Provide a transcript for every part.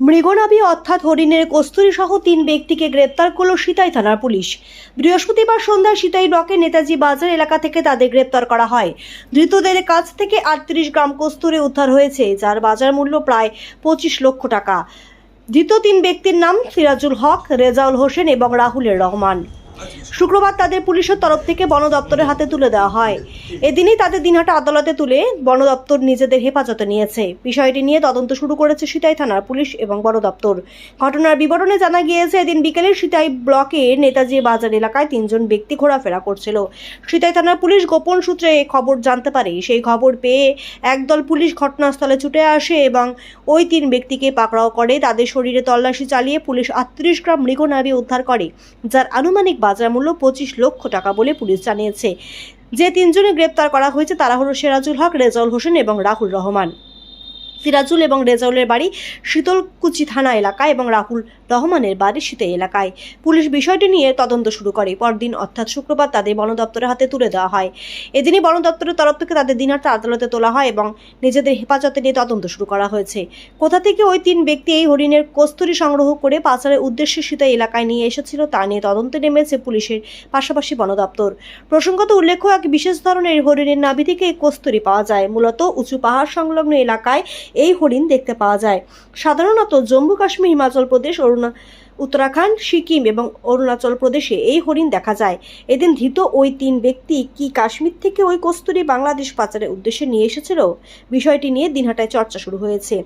মৃগনাভি অর্থাৎ হরিণের কস্তুরি সহ তিন ব্যক্তিকে গ্রেপ্তার করল সিতাই থানার পুলিশ। বৃহস্পতিবার সন্ধ্যায় সিতাই ব্লকে নেতাজি বাজার এলাকা থেকে তাদের গ্রেপ্তার করা হয়। ধৃতদের কাছ থেকে আটত্রিশ গ্রাম কস্তুরি উদ্ধার হয়েছে, যার বাজার মূল্য প্রায় পঁচিশ লক্ষ টাকা। ধৃত তিন ব্যক্তির নাম সিরাজুল হক, রেজাউল হোসেন এবং রাহুলের রহমান। শুক্রবার তাদের পুলিশের তরফ থেকে বন দপ্তরের হাতে তুলে দেওয়া হয়। এদিনই তাদের দিনহাটা আদালতে তুলে বন দপ্তর নিজেদের হেফাজতে নিয়েছে। বিষয়টি নিয়ে তদন্ত শুরু করেছে সিতাই থানার পুলিশ এবং বন দপ্তর। ঘটনার বিবরণে জানা গিয়েছে, এদিন বিকেলে সিতাই ব্লকের নেতাজি বাজার এলাকায় তিনজন ব্যক্তি ঘোরাফেরা করছিল। সিতাই থানার পুলিশ গোপন সূত্রে খবর জানতে পারে। সেই খবর পেয়ে একদল পুলিশ ঘটনাস্থলে ছুটে আসে এবং ওই তিন ব্যক্তিকে পাকড়াও করে। তাদের শরীরে তল্লাশি চালিয়ে পুলিশ আটত্রিশ গ্রাম মৃগনাভি উদ্ধার করে, যার আনুমানিক বাজার মূল্য পঁচিশ লক্ষ টাকা বলে পুলিশ জানিয়েছে। যে তিনজনে গ্রেপ্তার করা হয়েছে, তারা হলো সেরাজুল হক, রেজাউল হোসেন এবং রাহুল রহমান। সিরাজুল এবং রেজাউলের বাড়ি শীতলকুচি থানা এলাকা এবং রাহুল রহমানের বাড়ি শীতে এলাকায়। পুলিশ বিষয়টি নিয়ে তদন্ত শুরু করে। পরদিন অর্থাৎ শুক্রবার তাদের বন দপ্তরের হাতে তুলে দেওয়া হয়। এদিনই বন দপ্তরের তরফ থেকে তাদের দিনার্থে আদালতে তোলা হয় এবং নিজেদের হেফাজতে নিয়ে তদন্ত শুরু করা হয়েছে। কোথা থেকে ওই তিন ব্যক্তি এই হরিণের কস্তুরি সংগ্রহ করে পাচারের উদ্দেশ্যে সীতা এলাকায় নিয়ে এসেছিল তা নিয়ে তদন্তে নেমেছে পুলিশের পাশাপাশি বন দপ্তর। প্রসঙ্গত উল্লেখ্য, এক বিশেষ ধরনের হরিণের নাভি থেকে এই কস্তুরি পাওয়া যায়। মূলত উঁচু পাহাড় সংলগ্ন এলাকায় এই হরিণ দেখতে পাওয়া যায়। সাধারণত জম্মু কাশ্মীর, হিমাচল প্রদেশ অরুণা, উত্তরাখণ্ড, সিকিম এবং অরুণাচল প্রদেশে এই হরিণ দেখা যায়। এদিন ধৃত ওই তিন ব্যক্তি কি কাশ্মীর থেকে ওই কস্তুরি বাংলাদেশ পাচারের উদ্দেশ্যে নিয়ে এসেছিল? বিষয়টি নিয়ে দিনহাটায় চর্চা শুরু হয়েছে।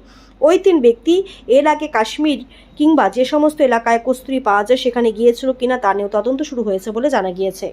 ওই তিন ব্যক্তি এর আগে কাশ্মীর কিংবা যে সমস্ত এলাকায় কস্তুরি পাওয়া যায় সেখানে গিয়েছিল কিনা তা নিয়েও তদন্ত শুরু হয়েছে বলে জানা গিয়েছে।